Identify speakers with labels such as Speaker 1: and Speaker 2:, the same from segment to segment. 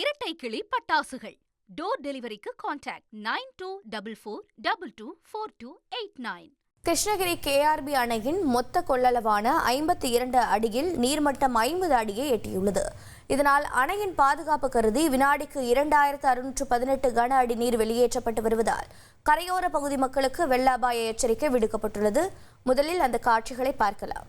Speaker 1: இரட்டை கிளி பட்டாசுகள். டோர் டெலிவரிக்கு contact nine two double four double two four two eight nine
Speaker 2: Krishnagiri KRP அணையின் மொத்த கொள்ளளவான ஐம்பத்தி இரண்டு அடியில் நீர்மட்டம் ஐம்பது அடியை எட்டியுள்ளது. இதனால் அணையின் பாதுகாப்பு கருதி வினாடிக்கு இரண்டாயிரத்து அறுநூற்று பதினெட்டு கன அடி நீர் வெளியேற்றப்பட்டு வருவதால் கரையோர பகுதி மக்களுக்கு வெள்ள அபாய எச்சரிக்கை விடுக்கப்பட்டுள்ளது. முதலில் அந்த காட்சிகளை பார்க்கலாம்.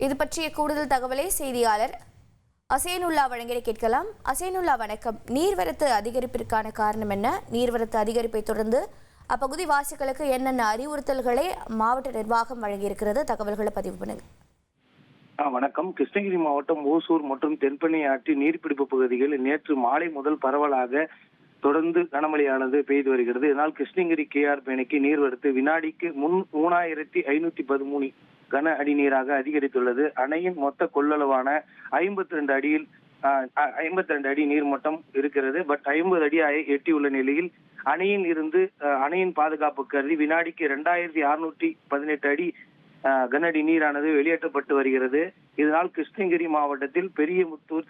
Speaker 2: இது பற்றிய கூடுதல் தகவலை செய்தியாளர் அசேனுல்லா வழங்கிட கேட்கலாம். அசேனுல்லா வணக்கம். நீர்வரத்து அதிகரிப்பிற்கான காரணம் என்ன? நீர்வரத்து அதிகரிப்பை தொடர்ந்து அப்பகுதி வாசிகளுக்கு என்னென்ன அறிவுறுத்தல்களை மாவட்ட நிர்வாகம் வழங்கியிருக்கிறது? தகவல்களை பதிவு பண்ணுங்க.
Speaker 3: ஆ, வணக்கம். கிருஷ்ணகிரி மாவட்டம் ஓசூர் மற்றும் தென்பெண்ணை ஆற்றி நீர்பிடிப்பு பகுதிகளில் நேற்று மாலை முதல் பரவலாக தொடர்ந்து கனமழையானது பெய்து வருகிறது. இதனால் கிருஷ்ணகிரி கேஆர் பேணைக்கு நீர்வரத்து வினாடிக்கு முன் மூணாயிரத்தி ஐநூத்தி பதிமூணு கன அடி நீராக அதிகரித்துள்ளது. அணையின் மொத்த கொள்ளளவான ஐம்பத்தி ரெண்டு அடியில் ஐம்பத்தி ரெண்டு அடி நீர்மட்டம் இருக்கிறது. பட் ஐம்பது அடி எட்டியுள்ள நிலையில் அணையின் இருந்து அணையின் பாதுகாப்பு கருதி வினாடிக்கு இரண்டாயிரத்தி அறுநூற்றி பதினெட்டு அடி கனஅடி நீரானது வெளியேற்றப்பட்டு வருகிறது. இதனால் கிருஷ்ணகிரி மாவட்டத்தில் பெரியமுத்தூர்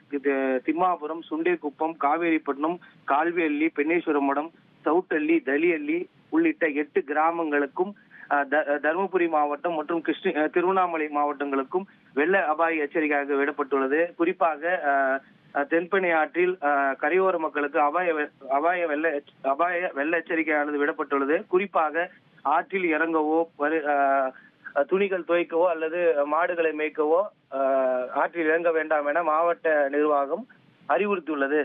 Speaker 3: திம்மாபுரம் சுண்டேக்குப்பம் காவேரிப்பட்டினம் கால்வேலி பெண்ணேஸ்வரம் மடம் சவுட்டள்ளி தலியள்ளி உள்ளிட்ட எட்டு கிராமங்களுக்கும் த- தருமபுரி மாவட்டம் மற்றும் கிருஷ்ண திருவண்ணாமலை மாவட்டங்களுக்கும் வெள்ள அபாய எச்சரிக்கையாக விடப்பட்டுள்ளது. குறிப்பாக தென்பெண்ணை ஆற்றில் கரையோர மக்களுக்கு அபாய வெ- அபாய வெள்ள அபாய வெள்ள எச்சரிக்கையானது விடப்பட்டுள்ளது. குறிப்பாக ஆற்றில் இறங்கவோ வரு- துணிகள் துவைக்கவோ அல்லது மாடுகளை மேய்க்கவோ ஆற்றில் இறங்க வேண்டாம் என மாவட்ட நிர்வாகம் அறிவுறுத்தியுள்ளது.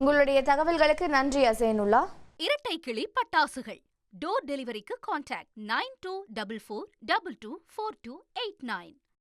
Speaker 2: உங்களுடைய தகவல்களுக்கு நன்றி அசேனுல்லா.
Speaker 1: இரட்டை கிளி பட்டாசுகள். டோர் டெலிவரிக்கு contact nine two double four double two four two eight nine